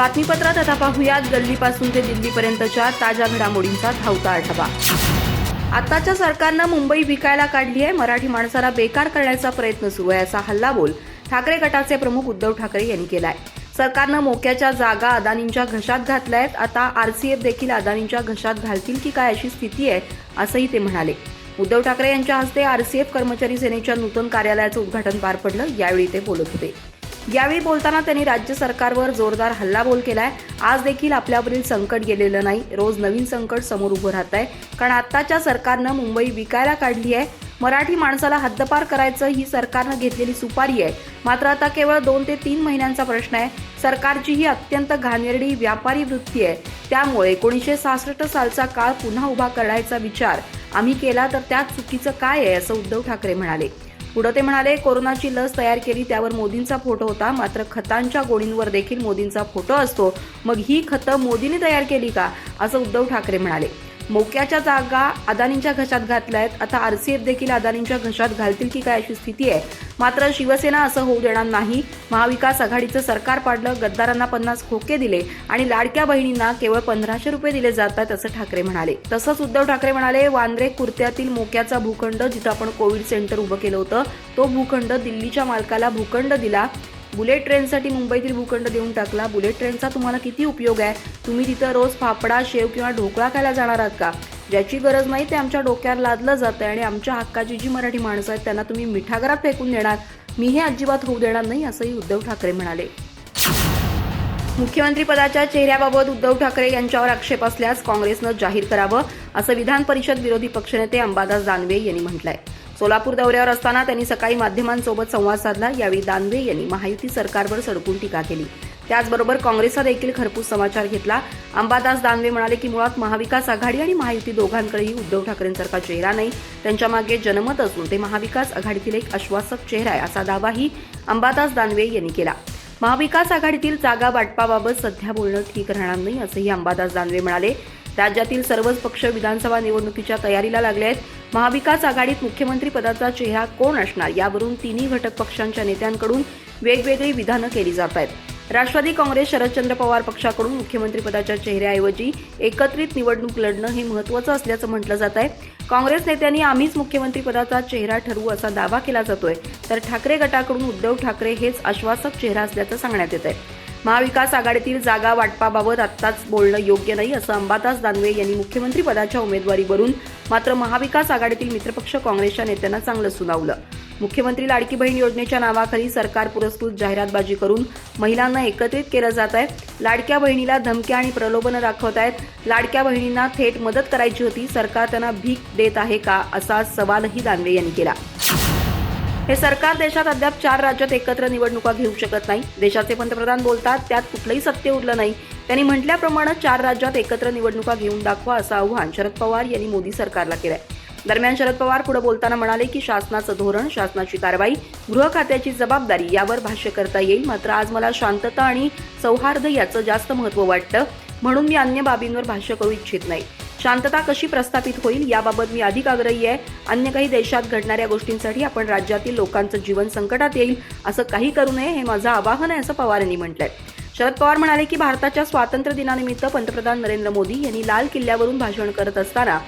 बातमीपत्रात आता पाहूयात. गल्लीपासून ते दिल्लीपर्यंतच्या ताज्या घडामोडींचा धावता आढावा. आत्ताच्या सरकारनं मुंबई विकायला काढली आहे. मराठी माणसाला बेकार करण्याचा प्रयत्न सुरू आहे असा हल्लाबोल ठाकरे गटाचे प्रमुख उद्धव ठाकरे यांनी केलाय. सरकारनं मोक्याच्या जागा अदानींच्या घशात घातल्या आहेत आता आरसीएफ देखील अदानींच्या घशात घालतील की काय अशी स्थिती आहे असंही ते म्हणाले. उद्धव ठाकरे यांच्या हस्ते आरसीएफ कर्मचारी सेनेच्या नूतन कार्यालयाचं उद्घाटन पार पडलं. यावेळी ते बोलत होते. यावेळी बोलताना त्यांनी राज्य सरकारवर जोरदार हल्लाबोल केलाय. आज देखील आपल्यावरील संकट गेलेलं नाही. रोज नवीन संकट समोर उभं राहत आहे कारण आत्ताच्या सरकारनं मुंबई विकायला काढली आहे. मराठी माणसाला हद्दपार करायचं ही सरकारनं घेतलेली सुपारी आहे. मात्र आता केवळ दोन ते तीन महिन्यांचा प्रश्न आहे. सरकारची ही अत्यंत घाणेरडी व्यापारी वृत्ती आहे. त्यामुळे एकोणीसशे सहासष्ट सालचा काळ पुन्हा उभा करायचा विचार आम्ही केला तर त्यात चुकीचं काय आहे असं उद्धव ठाकरे म्हणाले. पुढं ते म्हणाले कोरोनाची लस तयार केली त्यावर मोदींचा फोटो होता. मात्र खतांच्या गोळींवर देखील मोदींचा फोटो असतो. मग ही खतं मोदींनी तयार केली का? असं उद्धव ठाकरे म्हणाले. मोक्याच्या जागा अदानींच्या घशात घातल्या आहेत आता आरसीएफ देखील अदानींच्या घशात घालतील की काय अशी स्थिती आहे. मात्र शिवसेना असं होऊ देणार नाही. महाविकास आघाडीचं सरकार पाडलं गद्दारांना पन्नास खोके दिले आणि लाडक्या बहिणींना केवळ पंधराशे रुपये दिले जातात असं ठाकरे म्हणाले. तसंच उद्धव ठाकरे म्हणाले वांद्रे कुर्त्यातील मोक्याचा भूखंड जिथं आपण कोविड सेंटर उभं केलं होतं तो भूखंड दिल्लीच्या मालकाला भूखंड दिला. बुलेट ट्रेनसाठी मुंबईतील भूखंड देऊन टाकला. बुलेट ट्रेनचा तुम्हाला किती उपयोग आहे? तुम्ही तिथं रोज फाफडा शेव किंवा ढोकळा खायला जाणार आहात का? ज्याची गरज नाही ते आमच्या डोक्यावर लादलं जातं आणि आमच्या हक्काची जी मराठी माणसं आहेत त्यांना तुम्ही मिठागरात फेकून देणार. मी हे अजिबात होऊ देणार नाही असंही उद्धव ठाकरे म्हणाले. मुख्यमंत्री पदाच्या चेहऱ्याबाबत उद्धव ठाकरे यांच्यावर आक्षेप असल्यास काँग्रेसनं जाहीर करावं असं विधान परिषद विरोधी पक्षनेते अंबादास दानवे यांनी म्हटलंय. सोलापूर दौऱ्यावर असताना त्यांनी सकाळी माध्यमांसोबत संवाद साधला. यावेळी दानवे यांनी महायुती सरकारवर सडकून टीका केली. त्याचबरोबर काँग्रेसचा देखील खरपूस समाचार घेतला. अंबादास दानवे म्हणाले की मुळात महाविकास आघाडी आणि महायुती दोघांकडेही उद्धव ठाकरेंसारखा चेहरा नाही. त्यांच्या मागे जनमत असून ते महाविकास आघाडीतील एक आश्वासक चेहरा आहे असा दावाही अंबादास दानवे यांनी केला. महाविकास आघाडीतील जागा वाटपाबाबत सध्या बोलणं ठीक राहणार नाही असंही अंबादास दानवे म्हणाले. राज्यातील सर्वच पक्ष विधानसभा निवडणुकीच्या तयारीला लागले आहेत. महाविकास आघाडीत मुख्यमंत्री पदाचा चेहरा कोण असणार? यावरून तिन्ही घटक पक्षांच्या नेत्यांकडून वेगवेगळी विधानं केली जात आहेत. राष्ट्रवादी काँग्रेस शरदचंद्र पवार पक्षाकडून मुख्यमंत्रीपदाच्या चेहऱ्याऐवजी एकत्रित निवडणूक लढणं हे महत्वाचं असल्याचं म्हटलं जात आहे. काँग्रेस नेत्यांनी आम्हीच मुख्यमंत्रीपदाचा चेहरा ठरवू असा दावा केला जातोय. तर ठाकरे गटाकडून उद्धव ठाकरे हेच आश्वासक चेहरा असल्याचं सांगण्यात येत आहे महाविकास आघाडीतील जागा वाटपाबाबत आत्ताच बोलणं योग्य नाही असं अंबादास दानवे यांनी मुख्यमंत्री पदाच्या उमेदवारीवरून मात्र महाविकास आघाडीतील मित्रपक्ष काँग्रेसच्या नेत्यांना चांगलं सुनावलं. मुख्यमंत्री लाडकी बहीण योजनेच्या नावाखाली सरकार पुरस्कृत जाहिरातबाजी करून महिलांना एकत्रित केलं जात आहे. लाडक्या बहिणीला धमक्या आणि प्रलोभनं दाखवत आहेत. लाडक्या बहिणींना थेट मदत करायची होती सरकार त्यांना भीक देत आहे का असा सवालही दानवे यांनी केला. हे सरकार देशात अद्याप चार राज्यात एकत्र निवडणुका घेऊ शकत नाही. देशाचे पंतप्रधान बोलतात त्यात कुठलंही सत्य उरलं नाही. त्यांनी म्हटल्याप्रमाणे चार राज्यात एकत्र निवडणुका घेऊन दाखवा असं आव्हान शरद पवार यांनी मोदी सरकारला केलंय. दरम्यान शरद पवार पुढे बोलताना म्हणाले की शासनाचं धोरण शासनाची कारवाई गृह खात्याची जबाबदारी यावर भाष्य करता येईल. मात्र आज मला शांतता आणि सौहार्द याचं जास्त महत्त्व वाटतं म्हणून मी अन्य बाबींवर भाष्य करू इच्छित नाही. शांतता कशी प्रस्थापित होईल याबाबत मी अधिक आग्रही आहे. अन्य काही देशात घडणाऱ्या गोष्टींसाठी आपण राज्यातील लोकांचं जीवन संकटात येईल असं काही करू नये हे माझं आवाहन आहे असं पवार यांनी म्हटलंय. शरद पवार म्हणाले की भारताच्या स्वातंत्र्य दिनानिमित्त पंतप्रधान नरेंद्र मोदी यांनी लाल किल्ल्यावरून भाषण करत असताना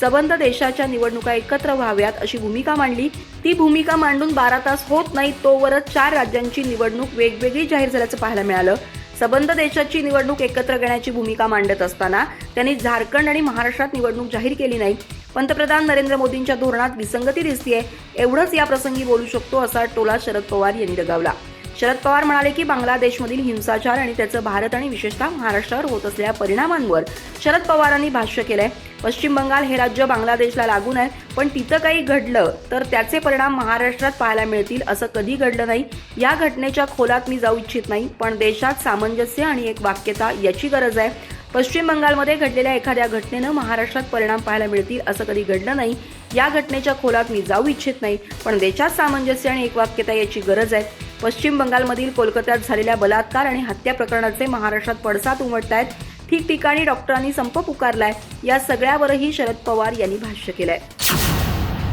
सबंध देशाच्या निवडणुका एकत्र व्हाव्यात अशी भूमिका मांडली. ती भूमिका मांडून बारा तास होत नाही तोवरच चार राज्यांची निवडणूक वेगवेगळी जाहीर झाल्याचं पाहायला मिळालं. सबंध देशाची निवडणूक एकत्र घेण्याची भूमिका मांडत असताना त्यांनी झारखंड आणि महाराष्ट्रात निवडणूक जाहीर केली नाही. पंतप्रधान नरेंद्र मोदींच्या धोरणात विसंगती दिसतीये एवढंच या प्रसंगी बोलू शकतो असा टोला शरद पवार यांनी लगावला शरद पवार म्हणाले की बांगलादेशमधील हिंसाचार आणि त्याचं भारत आणि विशेषतः महाराष्ट्रावर होत असलेल्या परिणामांवर शरद पवारांनी भाष्य केलंय. पश्चिम बंगाल हे राज्य बांगलादेशला लागून आहे पण तिथं काही घडलं तर त्याचे परिणाम महाराष्ट्रात पाहायला मिळतील असं कधी घडलं नाही. या घटनेच्या खोलात मी जाऊ इच्छित नाही पण देशात सामंजस्य आणि एक वाक्यता याची गरज आहे. पश्चिम बंगालमध्ये घडलेल्या एखाद्या घटनेनं महाराष्ट्रात परिणाम पाहायला मिळतील असं कधी घडलं नाही. या घटनेच्या खोलात मी जाऊ इच्छित नाही पण देशात सामंजस्य आणि एकवाक्यता याची गरज आहे. पश्चिम बंगालमधील कोलकात्यात झालेल्या बलात्कार आणि हत्या प्रकरणाचे महाराष्ट्रात पडसाद उमटत आहेत ठिकठिकाणी डॉक्टरांनी संप पुकारलाय. या सगळ्यावरही शरद पवार यांनी भाष्य केलंय.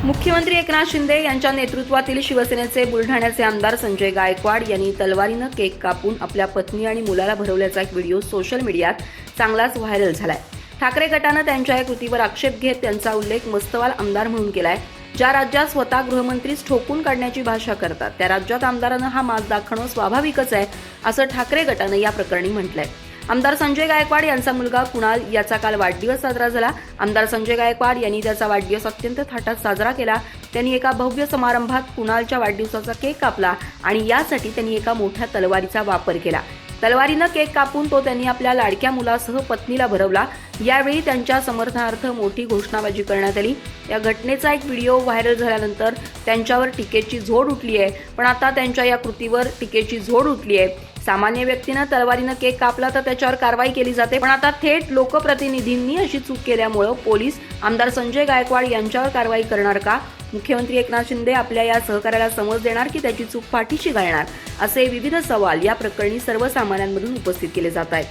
मुख्यमंत्री एकनाथ शिंदे यांच्या नेतृत्वातील शिवसेनेचे बुलढाण्याचे आमदार संजय गायकवाड यांनी तलवारीनं केक कापून आपल्या पत्नी आणि मुलाला भरवल्याचा एक व्हिडिओ सोशल मीडियात चांगलाच व्हायरल झालाय. ठाकरे गटानं त्यांच्या या कृतीवर आक्षेप घेत त्यांचा उल्लेख मस्तवाल आमदार म्हणून केलाय. ज्या राज्यात स्वतः गृहमंत्रीच ठोकून काढण्याची भाषा करतात त्या राज्यात आमदारांना हा माज दाखवणं स्वाभाविकच आहे असं ठाकरे गटानं या प्रकरणी म्हटलंय. आमदार संजय गायकवाड यांचा मुलगा कुणाल याचा काल वाढदिवस साजरा झाला. आमदार संजय गायकवाड यांनी त्याचा वाढदिवस अत्यंत थाटात साजरा केला. त्यांनी एका भव्य समारंभात कुणालच्या वाढदिवसाचा केक कापला आणि यासाठी त्यांनी एका मोठ्या तलवारीचा वापर केला. तलवारीनं केक कापून तो त्यांनी आपल्या लाडक्या मुलासह पत्नीला भरवला. यावेळी त्यांच्या समर्थनार्थ मोठी घोषणाबाजी करण्यात आली. या घटनेचा एक व्हिडिओ व्हायरल झाल्यानंतर त्यांच्यावर टीकेची झोड उठली आहे. पण आता त्यांच्या या कृतीवर टीकेची झोड उठली आहे. सामान्य व्यक्तीनं तलवारीनं केक कापला तर त्याच्यावर कारवाई केली जाते. पण आता थेट लोकप्रतिनिधींनी अशी चूक केल्यामुळं पोलीस आमदार संजय गायकवाड यांच्यावर कारवाई करणार का? मुख्यमंत्री एकनाथ शिंदे आपल्या या सहकार्याला समज देणार की त्याची चूक पाठीशी घालणार असे विविध सवाल या प्रकरणी सर्वसामान्यांमधून उपस्थित केले जात आहेत.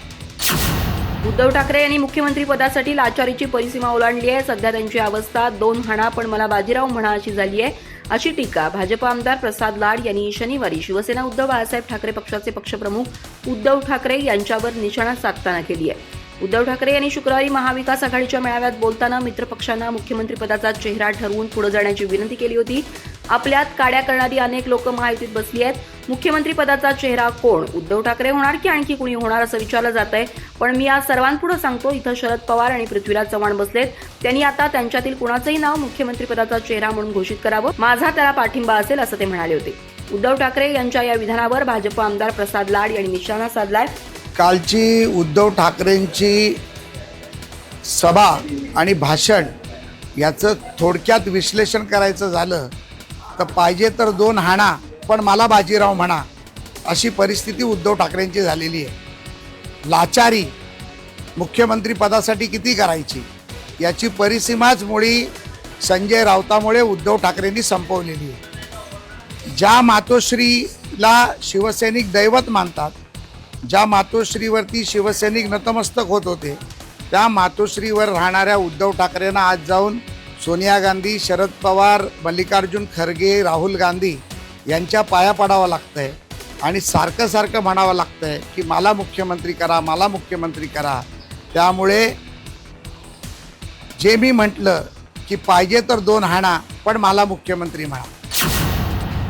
उद्धव ठाकरे यांनी मुख्यमंत्री पदासाठी लाचारीची परिसीमा ओलांडली आहे. सध्या त्यांची अवस्था दोन म्हणा पण मला बाजीराव म्हणा अशी झाली आहे अशी टीका भाजप आमदार प्रसाद लाड यांनी शनिवारी शिवसेना उद्धव बाळासाहेब ठाकरे पक्षाचे पक्षप्रमुख उद्धव ठाकरे यांच्यावर निशाणा साधताना केली आहे. उद्धव ठाकरे यांनी शुक्रवारी महाविकास आघाडीच्या मेळाव्यात बोलताना मित्रपक्षांना मुख्यमंत्रीपदाचा चेहरा ठरवून पुढे जाण्याची विनंती केली होती. आपल्यात काड्या करणारी अनेक लोक महायुतीत बसली आहेत. मुख्यमंत्रीपदाचा चेहरा कोण? उद्धव ठाकरे होणार की आणखी कुणी होणार असं विचारलं जात आहे पण मी आज सर्वांपुढे सांगतो इथं शरद पवार आणि पृथ्वीराज चव्हाण बसलेत. त्यांनी आता त्यांच्यातील कुणाचंही नाव मुख्यमंत्रीपदाचा चेहरा म्हणून घोषित करावं. माझा त्याला पाठिंबा असेल असं ते म्हणाले होते. उद्धव ठाकरे यांच्या या विधानावर भाजप आमदार प्रसाद लाड यांनी निशाणा साधलाय. कालची उद्धव ठाकरेंची सभा आणि भाषण याचं थोडक्यात विश्लेषण करायचं झालं तर पाहिजे तर दोन हाणा पण मला बाजीराव म्हणा अशी परिस्थिती उद्धव ठाकरेंची झालेली आहे. लाचारी मुख्यमंत्री पदासाठी किती करायची? याची परिसीमाच मुळी संजय राऊतामुळे उद्धव ठाकरेंनी संपवलेली आहे. ज्या मातोश्रीला शिवसैनिक दैवत मानतात ज्या मातोश्रीवरती शिवसैनिक नतमस्तक होत होते त्या मातोश्रीवर राहणाऱ्या उद्धव ठाकरेंना आज जाऊन सोनिया गांधी शरद पवार मल्लिकार्जुन खरगे राहुल गांधी यांच्या पाया पडावं लागतंय आणि सारखं सारखं म्हणावं लागतं आहे की मला मुख्यमंत्री करा मला मुख्यमंत्री करा. त्यामुळे जे मी म्हटलं की पाहिजे तर दोन हाणा पण मला मुख्यमंत्री म्हणा.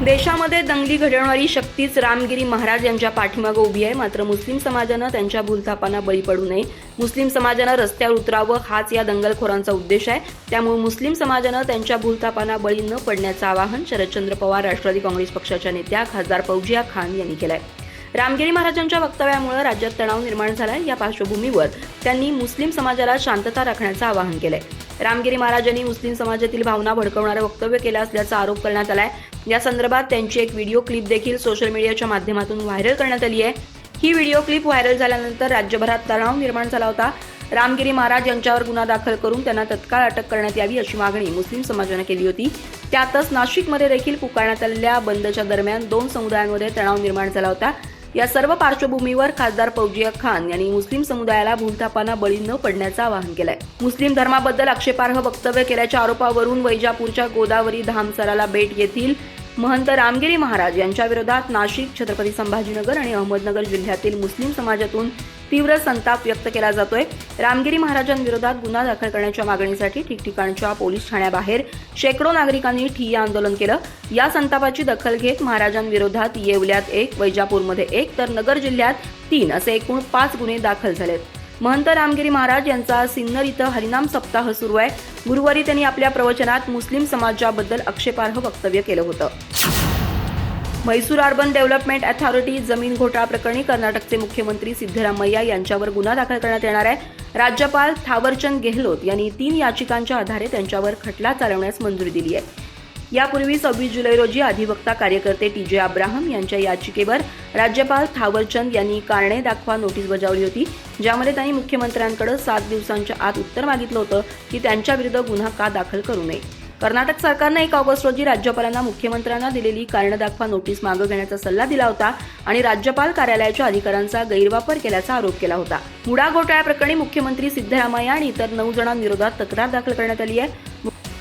देशामध्ये दंगली घडवणारी शक्तीच रामगिरी महाराज यांच्या पाठीमागं उभी आहे. मात्र मुस्लिम समाजानं त्यांच्या भूलथापांना बळी पडू नये. मुस्लिम समाजानं रस्त्यावर उतरावं हाच या दंगलखोरांचा उद्देश आहे. त्यामुळे मुस्लिम समाजानं त्यांच्या भूलथापांना बळी न पडण्याचं आवाहन शरदचंद्र पवार राष्ट्रवादी काँग्रेस पक्षाच्या नेत्या खासदार फौजिया खान यांनी केलंय. रामगिरी महाराजांच्या वक्तव्यामुळे राज्यात तणाव निर्माण झालाय. या पार्श्वभूमीवर त्यांनी मुस्लिम समाजाला शांतता राखण्याचं आवाहन केलंय. रामगिरी महाराजांनी मुस्लिम समाजातील भावना भडकवणारं वक्तव्य केलं असल्याचा आरोप करण्यात आलाय. या संदर्भात त्यांची एक व्हिडिओ क्लिप देखील सोशल मीडियाच्या माध्यमातून व्हायरल करण्यात आली आहे. ही व्हिडिओ क्लिप व्हायरल झाल्यानंतर राज्यभरात तणाव निर्माण झाला होता. रामगिरी महाराज यांच्यावर गुन्हा दाखल करून त्यांना तत्काळ अटक करण्यात यावी अशी मागणी मुस्लिम समाजानं केली होती. त्यातच नाशिकमध्ये देखील पुकारण्यात आलेल्या बंदच्या दरम्यान दोन समुदायांमध्ये तणाव निर्माण झाला होता. या सर्व पार्श्वभूमीवर खासदार फौजिया खान यांनी मुस्लिम समुदायाला भूलथापांना बळी न पडण्याचं आवाहन केलंय. मुस्लिम धर्माबद्दल आक्षेपार्ह वक्तव्य केल्याच्या आरोपावरून वैजापूरच्या गोदावरी धामसराला भेट येथील महंत रामगिरी महाराज यांच्या विरोधात नाशिक छत्रपती संभाजीनगर आणि अहमदनगर जिल्ह्यातील मुस्लिम समाजातून तीव्र संताप व्यक्त केला जातोय. रामगिरी महाराजांविरोधात गुन्हा दाखल करण्याच्या मागणीसाठी ठिकठिकाणच्या पोलीस ठाण्याबाहेर शेकडो नागरिकांनी ठिय्या आंदोलन केलं. या संतापाची दखल घेत महाराजांविरोधात येवल्यात एक वैजापूरमध्ये एक तर नगर जिल्ह्यात तीन असे एकूण पाच गुन्हे दाखल झालेत. महंत रामगिरी महाराज यांचा सिन्नर इथं हरिनाम सप्ताह सुरू आहे. गुरुवारी त्यांनी आपल्या प्रवचनात मुस्लिम समाजाबद्दल आक्षेपार्ह वक्तव्य केलं होतं. म्हैसूर अर्बन डेव्हलपमेंट अथॉरिटी जमीन घोटाळा प्रकरणी कर्नाटकचे मुख्यमंत्री सिद्धरामय्या यांच्यावर गुन्हा दाखल करण्यात येणार आहे. राज्यपाल थावरचंद गेहलोत यांनी तीन याचिकांच्या आधारे त्यांच्यावर खटला चालवण्यास मंजुरी दिली आहे. यापूर्वी सव्वीस जुलै रोजी अधिवक्ता कार्यकर्ते टी जे अब्राहम यांच्या याचिकेवर राज्यपाल थावरचंद यांनी कारणे दाखवा नोटीस बजावली होती ज्यामध्ये त्यांनी मुख्यमंत्र्यांकडे सात दिवसांच्या आत उत्तर मागितलं होतं की त्यांच्याविरुद्ध गुन्हा का दाखल करू नये. कर्नाटक सरकारनं एक ऑगस्ट रोजी राज्यपालांना मुख्यमंत्र्यांना दिलेली कारण दाखवा नोटीस मागं घेण्याचा सल्ला दिला होता आणि राज्यपाल कार्यालयाच्या अधिकारांचा गैरवापर केल्याचा आरोप केला होता. मुडा घोटाळ्याप्रकरणी मुख्यमंत्री सिद्धरामय्या आणि इतर नऊ जणांविरोधात तक्रार दाखल करण्यात आली आहे.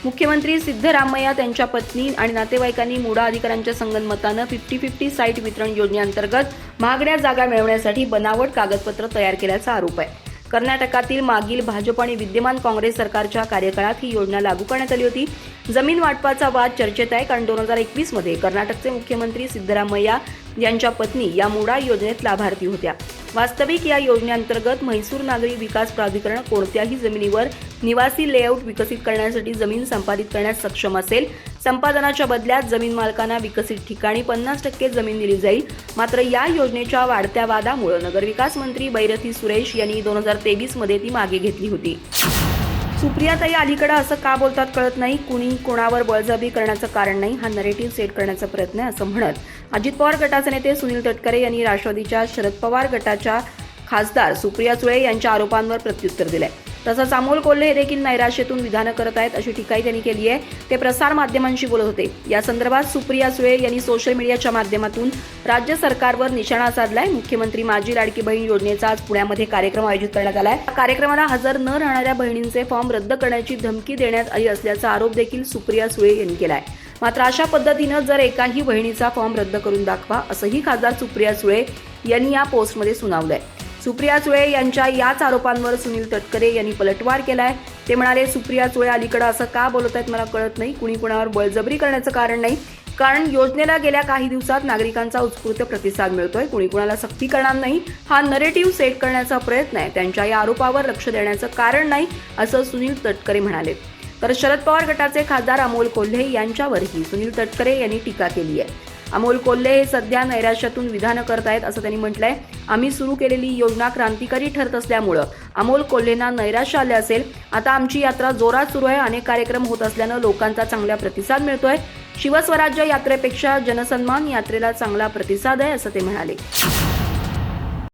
मुख्यमंत्री सिद्धरामय्या त्यांच्या पत्नी आणि नातेवाईकांनी मुडा अधिकाऱ्यांच्या संगनमतानं फिफ्टी फिफ्टी साईट वितरण योजनेअंतर्गत महागड्या जागा मिळवण्यासाठी बनावट कागदपत्र तयार केल्याचा आरोप आहे. कर्नाटकातील मागील भाजप आणि विद्यमान काँग्रेस सरकारच्या कार्यकाळात ही योजना लागू करण्यात आली होती. जमीन वाटपाचा वाद चर्चेत आहे कारण दोन हजार एकवीसमध्ये कर्नाटकचे मुख्यमंत्री सिद्धरामय्या यांच्या पत्नी या मुडा योजनेत लाभार्थी होत्या. वास्तविक या योजनेअंतर्गत म्हैसूर नागरी विकास प्राधिकरण कोणत्याही जमिनीवर निवासी लेआउट विकसित करण्यासाठी जमीन संपादित करण्यास सक्षम असेल. संपादनाच्या बदल्यात जमीन मालकांना विकसित ठिकाणी पन्नास टक्के जमीन दिली जाईल. मात्र या योजनेच्या वाढत्या वादामुळे नगरविकास मंत्री बैरथी सुरेश यांनी दोन हजार तेवीसमध्ये ती मागे घेतली होती. सुप्रियाताई अलीकडे असं का बोलतात कळत नाही? कुणी कोणावर बळजबी करण्याचं कारण नाही? हा नरेटिव्ह सेट करण्याचा प्रयत्न आहे असं म्हणत अजित पवार गटाचे नेते सुनील तटकरे यांनी राष्ट्रवादीच्या शरद पवार गटाच्या खासदार सुप्रिया सुळे यांच्या आरोपांवर प्रत्युत्तर दिलंय. तसंच अमोल कोल्हे हे देखील नैराश्यतून विधानं करत आहेत अशी टीकाही त्यांनी केली आहे. ते प्रसार माध्यमांशी बोलत होते. या संदर्भात सुप्रिया सुळे यांनी सोशल मीडियाच्या माध्यमातून राज्य सरकारवर निशाणा साधलाय. मुख्यमंत्री माझी लाडकी बहीण योजनेचा आज पुण्यामध्ये कार्यक्रम आयोजित करण्यात आलाय. कार्यक्रमाला हजर न राहणाऱ्या बहिणींचे फॉर्म रद्द करण्याची धमकी देण्यात आली असल्याचा आरोप देखील सुप्रिया सुळे यांनी केलाय. मात्र अशा पद्धतीनं जर एकाही बहिणीचा फॉर्म रद्द करून दाखवा असंही खासदार सुप्रिया सुळे यांनी या पोस्टमध्ये सुनावलंय. सुप्रिया सुळे यांच्या याच आरोपांवर सुनील तटकरे यांनी पलटवार केलाय. ते म्हणाले सुप्रिया सुळे अलीकडे असं का बोलत आहेत मला कळत नाही. कुणी कुणावर बळजबरी करण्याचं कारण नाही. कारण योजनेला गेल्या काही दिवसात नागरिकांचा उत्स्फूर्त प्रतिसाद मिळतोय. कुणी कुणाला सक्ती करणार नाही. हा नरेटिव्ह सेट करण्याचा प्रयत्न आहे. त्यांच्या या आरोपावर लक्ष देण्याचं कारण नाही असं सुनील तटकरे म्हणाले. तर शरद पवार गटाचे खासदार अमोल कोल्हे यांच्यावरही सुनील तटकरे यांनी टीका केली आहे. अमोल कोल्हे हे सध्या नैराश्यातून विधानं करतायत असं त्यांनी म्हटलंय. आम्ही सुरू केलेली योजना क्रांतिकारी ठरत असल्यामुळं अमोल कोल्हेंना नैराश्य आले असेल. आता आमची यात्रा जोरात सुरू आहे. अनेक कार्यक्रम होत असल्यानं लोकांचा चांगला प्रतिसाद मिळतोय. शिवस्वराज्य यात्रेपेक्षा जनसन्मान यात्रेला चांगला प्रतिसाद आहे असं ते म्हणाले.